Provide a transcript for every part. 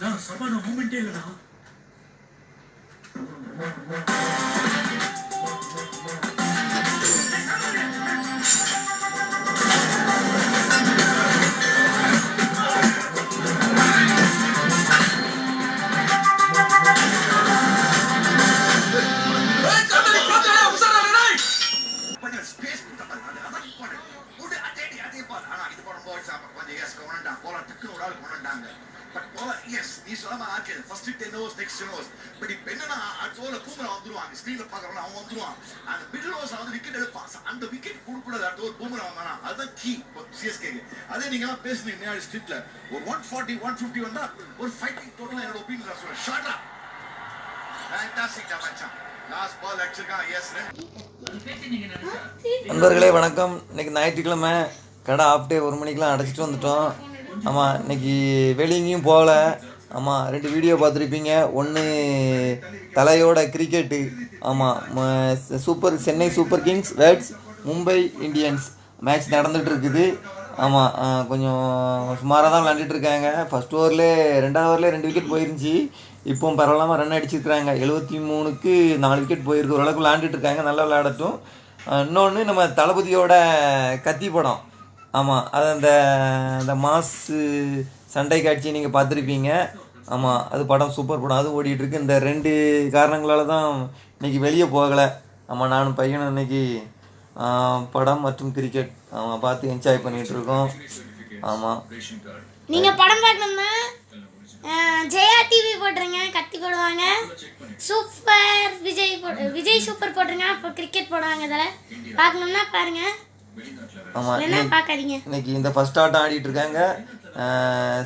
சபான மூமெண்டே இல்லடா கொஞ்சம் கொஞ்சம் ஒரு ஆள் பட் போல எஸ் நீ சொன்ன மாதிரி R K first ten hours next ten hours but இப்போ என்னன்னா அடுத்த ஓவரில் பூமரை வந்துருவாங்க ஸ்க்ரீனில் பார்க்குறோம் அவன் வந்துருவான். அந்த மிடில் ஓவர்ஸில் வந்து விக்கெட் எடுப்பான். அந்த விக்கெட் கொடுக்கூடாது அடுத்த ஓவர் பூமரை வாங்கினா அதுதான் கீ சிஎஸ்கேக்கு அதே நீங்கள் பேசுனீங்க நேரடி ஸ்ட்ரீட்டில் ஒரு ஒன் ஃபார்ட்டி ஒன் ஃபிஃப்டி வந்தால் ஒரு ஃபைட்டிங் டோட்டலாக என்னோட ஒப்பீனியன் நான் ஷார்ட்டா ஷார்ட்டாக ஃபேண்டாஸ்டிக் மச்சான். Last ball அடிச்சிருக்கான். எஸ் நண்பர்களே வணக்கம். இன்னைக்கு ஞாயிற்றுக்கிழமை. கடை ஆப்டே ஒரு மணிக்கெலாம் அடைச்சிட்டு வந்துட்டோம். ஆமாம் இன்னைக்கு வெளியங்கேயும் போகல. ஆமாம் ரெண்டு வீடியோ பார்த்துருப்பீங்க. ஒன்று தலையோட கிரிக்கெட்டு ஆமாம் super Chennai super kings versus Mumbai Indians. Match நடந்துட்டு இருக்குது ஆமாம் கொஞ்சம் சுமாராக தான் விளாண்டுட்டு இருக்காங்க ஃபஸ்ட் ஓவர்லேயே ரெண்டாவது ஓவர்லேயே ரெண்டு விக்கெட் போயிருந்துச்சு. இப்போ பரவாயில்லாமல் ரன் அடிச்சிருக்கிறாங்க. எழுபத்தி மூணுக்கு நாலு விக்கெட் போயிருக்கு. ஓரளவுக்கு விளாண்டுட்டு இருக்காங்க நல்லா விளையாடட்டும். இன்னொன்று நம்ம தளபதியோட கத்தி படம். ஆமாம் அது அந்த அந்த மாசு சண்டை காட்சி நீங்கள் பார்த்துருப்பீங்க. ஆமாம் அது படம் சூப்பர் படம். அது ஓடிட்டுருக்கு. இந்த ரெண்டு காரணங்களால் தான் இன்னைக்கு வெளியே போகலை. ஆமாம் நானும் பையனும் இன்னைக்கு படம் மற்றும் கிரிக்கெட் ஆமாம் பார்த்து என்ஜாய் பண்ணிகிட்டு இருக்கோம் ஆமாம் நீங்கள் படம் பார்க்கணும்னா ஜெயா டிவி போட்டுருங்க. கத்தி போடுவாங்க. சூப்பர் விஜய் போட்டு விஜய் சூப்பர் போட்டுருங்க அப்போ கிரிக்கெட் போடுவாங்க இதில். பார்க்கணும்னா பாருங்கள் ஆமாம் இன்னைக்கு இந்த ஃபர்ஸ்ட் ஆட்டம் ஆடிட்டு இருக்காங்க.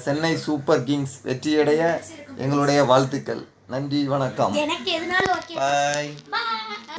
சென்னை சூப்பர் கிங்ஸ் வெற்றியடைய எங்களுடைய வாழ்த்துக்கள். நன்றி வணக்கம். பாய்